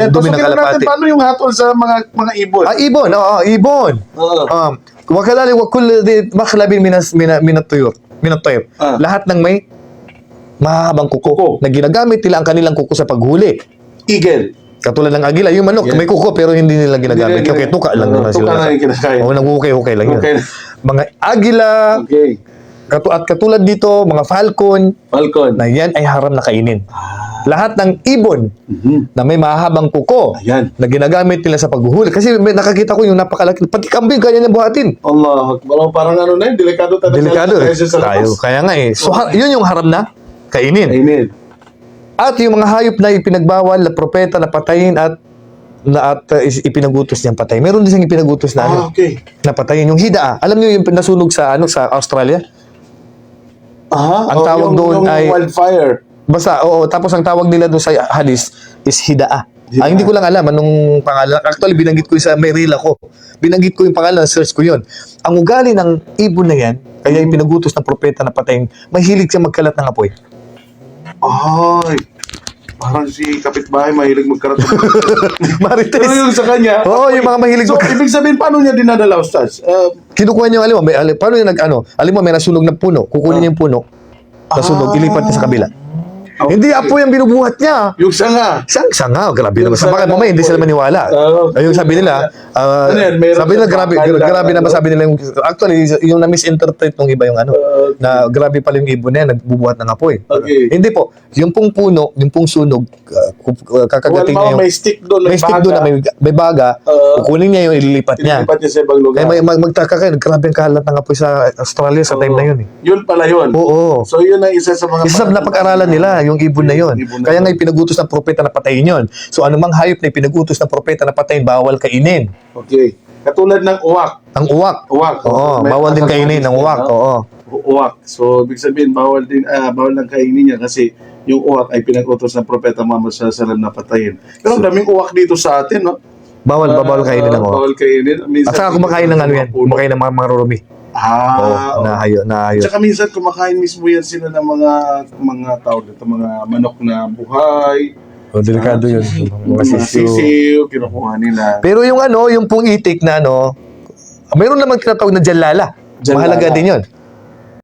Ayan, dumi ng natin kalapati. paano yung hatol sa mga mga ibon. Ah, ibon, oo, ibon. Oo. Um, wakalali wa kull di makhlabin minas mina minat tuyur. Minat tuyur. Ah. Lahat ng may mahabang kuko, Kuko. na ginagamit nila ang kanilang kuko sa paghuli. Eagle. Katulad ng agila, yung manok, Yes. may kuko pero hindi nila ginagamit. Hindi Okay, ginagamit. tuka lang naman tuka sila. lang yung kinakain. Oo, nag-ukay-ukay lang yun. Okay. Mga agila, Okay. At katulad dito, mga falcon, Falcon. na yan ay haram na kainin. Lahat ng ibon Mhm. na may mahabang kuko Ayan. na ginagamit nila sa paghuhuli. Kasi may nakakita ko yung napakalaki. Pati kambing, kaya niya buhatin. Allah, Akbar. parang ano na yun, delikado talaga. Delikado eh. Tayo sa Tayo. labas. Kaya nga eh. So, ha- yun yung haram na kainin. Kainin. At yung mga hayop na ipinagbawal na propeta na patayin at na at uh, is- ipinagutos niyang patay. Meron din siyang ipinagutos na ano, Ah, okay. na patayin yung hidaa. Alam niyo yung nasunog sa ano sa Australia? Aha. Ang oh, tawag yung, doon yung ay- wildfire. Basta, oo, tapos ang tawag nila doon sa hadis is hidaa. Hidaa. Ah, hindi ko lang alam anong pangalan. Actually, binanggit ko yung sa may reel ako. Binanggit ko yung pangalan, search ko yun. Ang ugali ng ibon na yan, kaya ipinagutos ng propeta na patayin, mahilig siya magkalat ng apoy. Ay. Parang si kapitbahay mahilig magkaroon. Marites. Pero yung sa kanya, Oo, yung mga mahilig So, mag- ibig sabihin, paano niya dinadala, Ustaz? Uh, Kinukuha niyo, alam mo, may, alam, paano yung nag, ano, alam mo, may nasunog na puno, kukunin niya yung puno, nasunog, Ah. ilipat niya sa kabila. Okay. Hindi apoy ang binubuhat niya. yung sanga. Siyang sanga, grabe Yung naman. Sa baka mamaya hindi sila maniwala. Oo. Ayun sabi nila, ah, Ano yan, sabi nila grabe, na- grabe naman ano? sabi nila yung, actually, yung na-misinterpret ng iba yung ano, Uh, na grabe pala yung ibon na yan, nagbubuhat ng apoy. Okay. Hindi po, yung pong puno, yung pong sunog, uh, uh, kakagating Halimbawa, niya yung, may stick doon, may stick doon na may, may baga, Oo. kukunin niya yung ililipat niya. Ilipat niya sa ibang lugar. Kaya may, mag, magtaka kayo, grabe ang kalat ng apoy sa Australia sa time na yun eh. Yun pala yun. Oo. So, yun ang isa sa mga... Isa sa napag-aralan nila, yung ibon na yon. Ibon na Kaya nga ipinagutos ng propeta na patayin yon. So anumang hayop na ipinagutos ng propeta na patayin, bawal kainin. Okay. Katulad ng uwak. Ang uwak. Uwak. Oo, May bawal din kainin ng uwak. no? Oo. Uwak. So, ibig sabihin, bawal din, ah, bawal lang kainin niya kasi yung uwak ay pinag-utos ng propeta Muhammad alaihi wasallam na patayin. Pero ang daming uwak dito sa atin, no? Bawal, Ah, bawal kainin ng uwak. Bawal kainin. Minsan, At saka kumakain ng ano yan, kumakain ng mga marurumi. Ah, Oo, oo. na hayo, na hayo. Tsaka minsan kumakain mismo yan sila ng mga mga tawag dito, mga manok na buhay, O, delikado yun. Mga sisiw, kinukuha nila. Pero yung ano, yung pong itik na ano, mayroon namang tinatawag na jalala. Jalala. Mahalaga din yun.